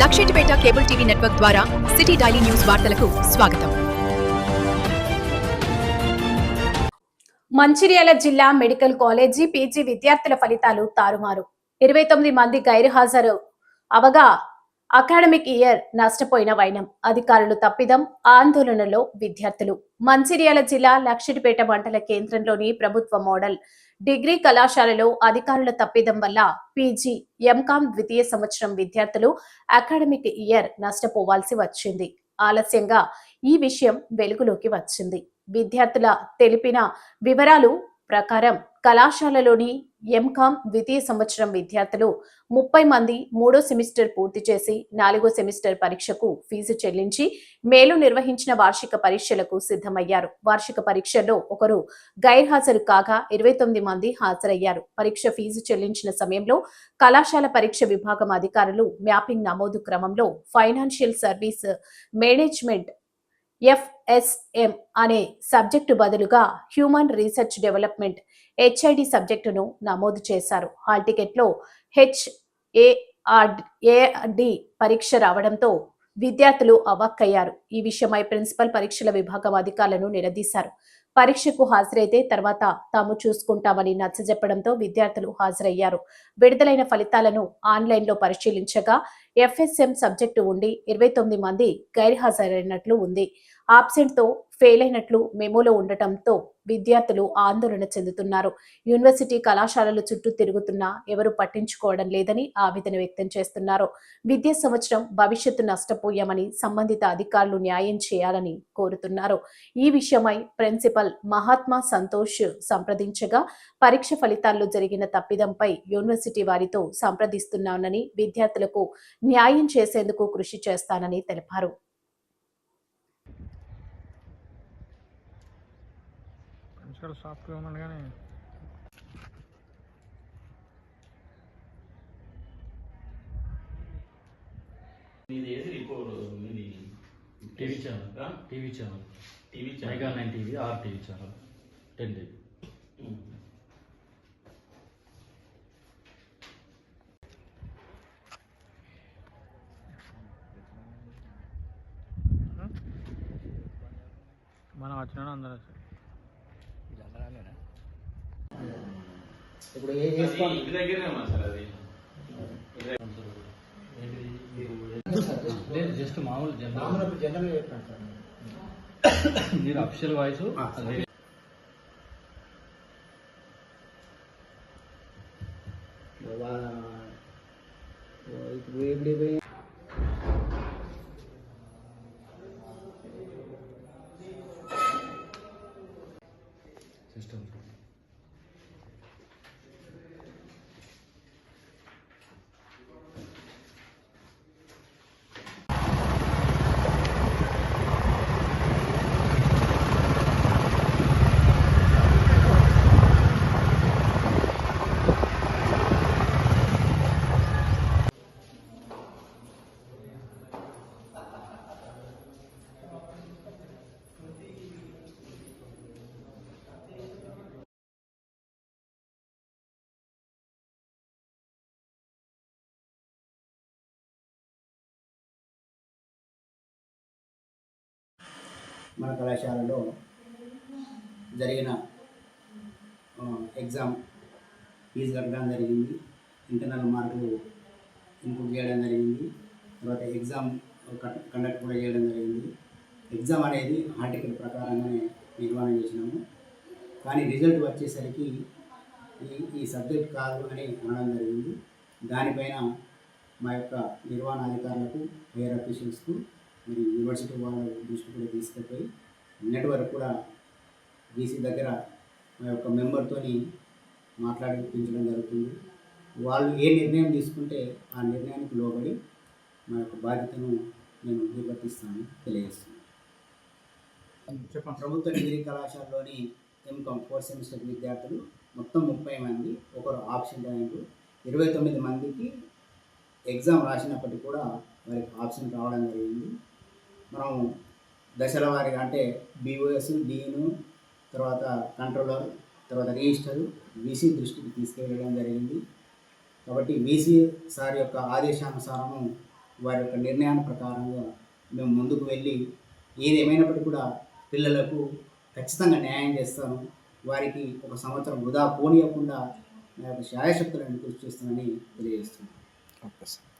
Luxettipet cable TV network ద్వారా city daily news వార్తలకు స్వాగతం. మంచిర్యాల జిల్లా మెడికల్ కాలేజీ పీజీ విద్యార్థుల ఫలితాలు తారుమారు. ఇరవై తొమ్మిది మంది గైర్హాజరు అవగా అకాడమిక్ ఇయర్ నష్టపోయిన వైనం అధికారులు తప్పిదం ఆందోళనలో విద్యార్థులు. మంచిర్యాల జిల్లా లక్షిటిపేట మండల కేంద్రంలోని ప్రభుత్వ మోడల్. డిగ్రీ కళాశాలలో అధికారుల తప్పిదం వల్ల పీజీ ఎంకామ్ ద్వితీయ సంవత్సరం విద్యార్థులు అకాడమిక్ ఇయర్ నష్టపోవాల్సి వచ్చింది. ఆలస్యంగా ఈ విషయం వెలుగులోకి వచ్చింది. విద్యార్థుల తెలిపిన వివరాలు ప్రకారం కళాశాలలోని ఎంకామ్ ద్వితీయ సంవత్సరం విద్యార్థులు ముప్పై మంది మూడో సెమిస్టర్ పూర్తి చేసి నాలుగో సెమిస్టర్ పరీక్షకు ఫీజు చెల్లించి మేలు నిర్వహించిన వార్షిక పరీక్షలకు సిద్ధమయ్యారు. వార్షిక పరీక్షల్లో ఒకరు గైర్హాజరు కాగా ఇరవై తొమ్మిది మంది హాజరయ్యారు. పరీక్ష ఫీజు చెల్లించిన సమయంలో కళాశాల పరీక్ష విభాగం అధికారులు మ్యాపింగ్ నమోదు క్రమంలో ఫైనాన్షియల్ సర్వీస్ మేనేజ్మెంట్ ఎఫ్ఎస్ఎం అనే సబ్జెక్టు బదులుగా హ్యూమన్ రీసెర్చ్ డెవలప్మెంట్ హెచ్ఐడి సబ్జెక్టును నమోదు చేశారు. హాల్ టికెట్లో హెచ్ఏఆర్ఏఆర్డి పరీక్ష రావడంతో విద్యార్థులు అవాక్కయ్యారు. ఈ విషయమై ప్రిన్సిపల్ పరీక్షల విభాగం అధికారులను నిలదీశారు. పరీక్షకు హాజరైతే తర్వాత తాము చూసుకుంటామని నచ్చజెప్పడంతో విద్యార్థులు హాజరయ్యారు. విడుదలైన ఫలితాలను ఆన్లైన్లో పరిశీలించగా ఎఫ్ఎస్ఎం సబ్జెక్టు ఉండి ఇరవై తొమ్మిది మంది గైర్హాజరైనట్లు ఉంది. ఆబ్సెంట్తో ఫెయిల్ అయినట్లు మెమోలో ఉండటంతో విద్యార్థులు ఆందోళన చెందుతున్నారు. యూనివర్సిటీ కళాశాలల చుట్టూ తిరుగుతున్నా ఎవరు పట్టించుకోవడం లేదని ఆవేదన వ్యక్తం చేస్తున్నారు. విద్యా సంవత్సరం భవిష్యత్తు నష్టపోయామని సంబంధిత అధికారులు న్యాయం చేయాలని కోరుతున్నారు. ఈ విషయమై ప్రిన్సిపల్ మహాత్మా సంతోష్ సంప్రదించగా పరీక్ష ఫలితాల్లో జరిగిన తప్పిదంపై యూనివర్సిటీ వారితో సంప్రదిస్తున్నానని విద్యార్థులకు న్యాయం చేసేందుకు కృషి చేస్తానని తెలిపారు. ఫ్రెండ్స్ సాఫ్ట్గా ఉన్నాడు కానీ ఇది ఏది? రిపోర్ట్ ఇది TV channel. TV channel. TV మైగా channel nine TV R TV channel. Ten TV. మనం వచ్చినా అందరూ. ఇప్పుడు ఏ ఇంటి దగ్గరనే ఉన్నా సార్ అది. లేదు జస్ట్ మామూలు జనరల్ జనరల్ సార్. మీరు అఫిషియల్ వాయిస్ ఇప్పుడు సిస్టమ్ మన కళాశాలలో జరిగిన ఎగ్జామ్ ఫీజు కట్టడం జరిగింది. ఇంటర్నల్ మార్కులు ఇంప్రూవ్ చేయడం జరిగింది. తర్వాత ఎగ్జామ్ కండక్ట్ కూడా చేయడం జరిగింది. ఎగ్జామ్ అనేది ఆర్టికల్ ప్రకారంగానే నిర్వహణ చేసినాము. కానీ రిజల్ట్ వచ్చేసరికి ఈ ఈ సబ్జెక్ట్ కాదు అని అనడం జరిగింది. దానిపైన మా యొక్క నిర్వహణ అధికారులకు హైయర్ అఫీషియల్స్కు మరి యూనివర్సిటీ వాళ్ళ దృష్టి కూడా తీసుకుపోయి నిన్నటి వరకు కూడా బీసీ దగ్గర మా యొక్క మెంబర్తోని మాట్లాడిపించడం జరుగుతుంది. వాళ్ళు ఏ నిర్ణయం తీసుకుంటే ఆ నిర్ణయానికి లోబడి మా యొక్క బాధ్యతను నేను నిర్వర్తిస్తానని తెలియజేస్తున్నాను. చెప్పండి. ప్రభుత్వ డిగ్రీ కళాశాలలోని ఎంకామ్ ఫోర్త్ సెమిస్టర్ విద్యార్థులు మొత్తం ముప్పై మంది ఒకరు ఆప్షన్ అయినారు ఇరవై తొమ్మిది మందికి ఎగ్జామ్ రాసినప్పటికీ కూడా వారికి ఆప్షన్ రావడం జరిగింది. మనం దశల వారీగా అంటే బీఓఎస్ డీను తర్వాత కంట్రోలర్ తర్వాత రిజిస్టర్ వీసీ దృష్టికి తీసుకెళ్ళడం జరిగింది. కాబట్టి వీసీ సార్ యొక్క ఆదేశానుసారము వారి యొక్క నిర్ణయాన్ని ప్రకారంగా మేము ముందుకు వెళ్ళి ఏది కూడా పిల్లలకు ఖచ్చితంగా న్యాయం చేస్తాను. వారికి ఒక సంవత్సరం వృధా పోనీయకుండా నా యొక్క శాయశక్తులను కృషి చేస్తానని తెలియజేస్తున్నాను. Okay sir.